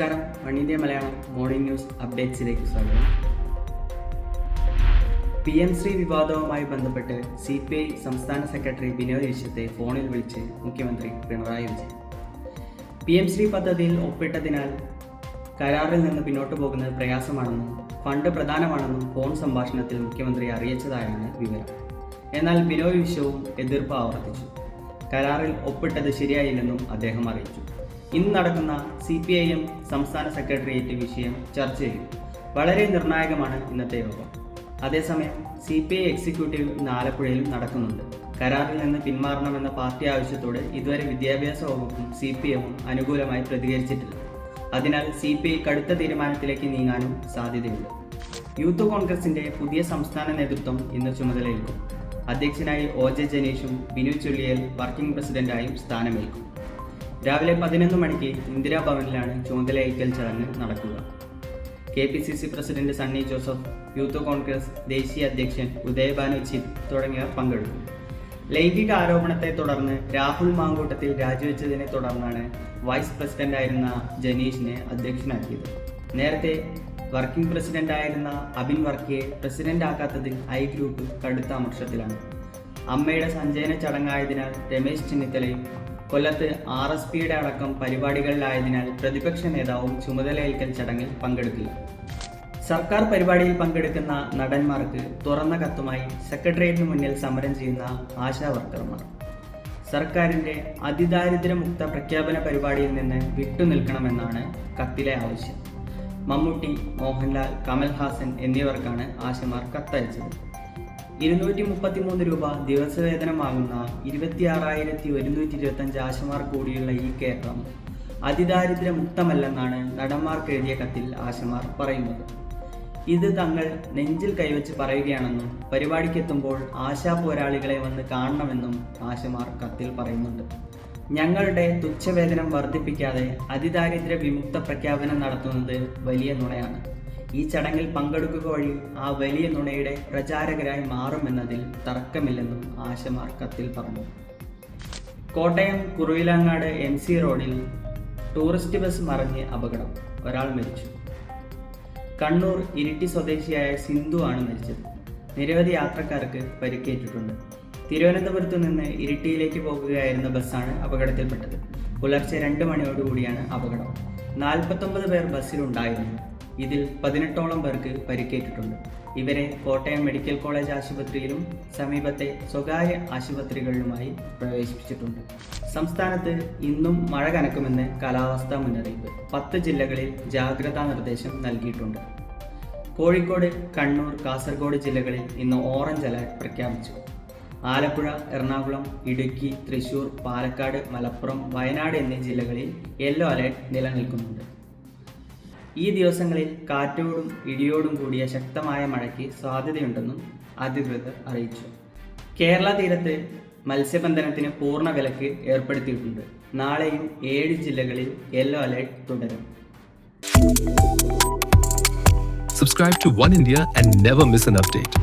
നമസ്കാരം. One India Malayalam morning news അപ്ഡേറ്റ്സിലേക്ക് സ്വാഗതം. P M Shri വിവാദവുമായി ബന്ധപ്പെട്ട് സി പി ഐ സംസ്ഥാന സെക്രട്ടറി ബിനോയ് വിശ്വത്തെ ഫോണിൽ വിളിച്ച് മുഖ്യമന്ത്രി പിണറായി വിജയൻ. പി എം ശ്രീ പദ്ധതിയിൽ ഒപ്പിട്ടതിനാൽ കരാറിൽ നിന്ന് പിന്നോട്ട് പോകുന്നത് പ്രയാസമാണെന്നും ഫണ്ട് പ്രധാനമാണെന്നും ഫോൺ സംഭാഷണത്തിൽ മുഖ്യമന്ത്രി അറിയിച്ചതായാണ് വിവരം. എന്നാൽ ബിനോയ് വിശ്വവും എതിർപ്പ് ആവർത്തിച്ചു. കരാറിൽ ഒപ്പിട്ടത് ശരിയായില്ലെന്നും അദ്ദേഹം അറിയിച്ചു. ഇന്ന് നടക്കുന്ന സി പി ഐ എം സംസ്ഥാന സെക്രട്ടേറിയറ്റ് വിഷയം ചർച്ച ചെയ്യും. വളരെ നിർണായകമാണ് ഇന്നത്തെ യോഗം. അതേസമയം സി പി ഐ എക്സിക്യൂട്ടീവ് ഇന്ന് ആലപ്പുഴയിലും നടക്കുന്നുണ്ട്. കരാറിൽ നിന്ന് പിന്മാറണമെന്ന പാർട്ടി ആവശ്യത്തോടെ ഇതുവരെ വിദ്യാഭ്യാസ വകുപ്പും സി പി എമ്മും അനുകൂലമായി പ്രതികരിച്ചിട്ടില്ല. അതിനാൽ സി പി ഐ കടുത്ത തീരുമാനത്തിലേക്ക് നീങ്ങാനും സാധ്യതയുണ്ട്. യൂത്ത് കോൺഗ്രസിന്റെ പുതിയ സംസ്ഥാന നേതൃത്വം ഇന്ന് ചുമതലയേൽക്കും. അധ്യക്ഷനായി ഒ ജെ ജനീഷും ബിനു ചുള്ളിയൽ വർക്കിംഗ് പ്രസിഡന്റായും സ്ഥാനമേൽക്കും. രാവിലെ പതിനൊന്ന് മണിക്ക് ഇന്ദിരാഭവനിലാണ് ചുമതലയേൽക്കൽ ചടങ്ങ് നടക്കുക. K P C C president Sunny Joseph youth Congress ദേശീയ അധ്യക്ഷൻ ഉദയബാനു ചിത് തുടങ്ങിയവർ പങ്കെടുക്കും. ലൈംഗിക ആരോപണത്തെ തുടർന്ന് രാഹുൽ മാങ്കൂട്ടത്തിൽ രാജിവെച്ചതിനെ തുടർന്നാണ് വൈസ് പ്രസിഡന്റായിരുന്ന ജനീഷിനെ അധ്യക്ഷനാക്കിയത്. നേരത്തെ വർക്കിംഗ് പ്രസിഡന്റായിരുന്ന അബിൻ വർക്കിയെ പ്രസിഡന്റ് ആക്കാത്തതിൽ ഐ ഗ്രൂപ്പ് കടുത്ത അമർഷത്തിലാണ്. അമ്മയുടെ സഞ്ചയന ചടങ്ങായതിനാൽ രമേശ് ചെന്നിത്തലയും കൊല്ലത്ത് ആർ എസ് പിയുടെ അടക്കം പരിപാടികളിലായതിനാൽ പ്രതിപക്ഷ നേതാവും ചുമതലയേൽക്കൽ ചടങ്ങിൽ പങ്കെടുക്കില്ല. സർക്കാർ പരിപാടിയിൽ പങ്കെടുക്കുന്ന നടന്മാർക്ക് തുറന്ന കത്തുമായി സെക്രട്ടേറിയറ്റിന് മുന്നിൽ സമരം ചെയ്യുന്ന ആശാ വർക്കർമാർ. സർക്കാരിന്റെ അതിദാരിദ്ര്യമുക്ത പ്രഖ്യാപന പരിപാടിയിൽ നിന്ന് വിട്ടുനിൽക്കണമെന്നാണ് കത്തിലെ ആവശ്യം. മമ്മൂട്ടി മോഹൻലാൽ കമൽഹാസൻ എന്നിവർക്കാണ് ആശമാർ കത്തയച്ചത്. ഇരുന്നൂറ്റി മുപ്പത്തിമൂന്ന് രൂപ ദിവസവേതനമാകുന്ന ഇരുപത്തിയാറായിരത്തി ഒരുന്നൂറ്റി ഇരുപത്തഞ്ച് ആശമാർ കൂടിയുള്ള ഈ കേരളം അതിദാരിദ്ര്യമുക്തമല്ലെന്നാണ് നടന്മാർക്ക് എഴുതിയ കത്തിൽ ആശമാർ പറയുന്നത്. ഇത് തങ്ങൾ നെഞ്ചിൽ കൈവച്ച് പറയുകയാണെന്നും പരിപാടിക്കെത്തുമ്പോൾ ആശാ പോരാളികളെ വന്ന് കാണണമെന്നും ആശമാർ കത്തിൽ പറയുന്നുണ്ട്. ഞങ്ങളുടെ തുച്ഛവേതനം വർദ്ധിപ്പിക്കാതെ അതിദാരിദ്ര്യ വിമുക്ത പ്രഖ്യാപനം നടത്തുന്നത് വലിയ നുണയാണ്. ഈ ചടങ്ങിൽ പങ്കെടുക്കുക വഴി ആ വലിയ നുണയുടെ പ്രചാരകരായി മാറുമെന്നതിൽ തർക്കമില്ലെന്നും ആശമാർ കത്തിൽ പറഞ്ഞു. കോട്ടയം കുറുവിലങ്ങാട് എം സി റോഡിൽ ടൂറിസ്റ്റ് ബസ് മറിഞ്ഞ് അപകടം. ഒരാൾ മരിച്ചു. കണ്ണൂർ ഇരിട്ടി സ്വദേശിയായ സിന്ധു ആണ് മരിച്ചത്. നിരവധി യാത്രക്കാർക്ക് പരിക്കേറ്റിട്ടുണ്ട്. തിരുവനന്തപുരത്തു നിന്ന് ഇരിട്ടിയിലേക്ക് പോകുകയായിരുന്ന ബസ്സാണ് അപകടത്തിൽപ്പെട്ടത്. പുലർച്ചെ രണ്ട് മണിയോടുകൂടിയാണ് അപകടം. നാൽപ്പത്തൊമ്പത് പേർ ബസ്സിലുണ്ടായിരുന്നു. ഇതിൽ പതിനെട്ടോളം പേർക്ക് പരിക്കേറ്റിട്ടുണ്ട്. ഇവരെ കോട്ടയം മെഡിക്കൽ കോളേജ് ആശുപത്രിയിലും സമീപത്തെ സ്വകാര്യ ആശുപത്രികളിലുമായി പ്രവേശിപ്പിച്ചിട്ടുണ്ട്. സംസ്ഥാനത്ത് ഇന്നും മഴ കനക്കുമെന്ന് കാലാവസ്ഥാ മുന്നറിയിപ്പ്. പത്ത് ജില്ലകളിൽ ജാഗ്രതാ നിർദ്ദേശം നൽകിയിട്ടുണ്ട്. കോഴിക്കോട് കണ്ണൂർ കാസർഗോഡ് ജില്ലകളിൽ ഇന്ന് ഓറഞ്ച് അലർട്ട് പ്രഖ്യാപിച്ചു. ആലപ്പുഴ എറണാകുളം ഇടുക്കി തൃശൂർ പാലക്കാട് മലപ്പുറം വയനാട് എന്നീ ജില്ലകളിൽ യെല്ലോ അലർട്ട് നിലനിൽക്കുന്നുണ്ട്. ഈ ദിവസങ്ങളിൽ കാറ്റോടും ഇടിയോടും കൂടിയ ശക്തമായ മഴയ്ക്ക് സാധ്യതയുണ്ടെന്നും അധികൃതർ അറിയിച്ചു. കേരള തീരത്ത് മത്സ്യബന്ധനത്തിന് പൂർണ വിലക്ക് ഏർപ്പെടുത്തിയിട്ടുണ്ട്. നാളെയും ഏഴ് ജില്ലകളിൽ യെല്ലോ അലേർട്ട് തുടരും. Subscribe to One India and never miss an update.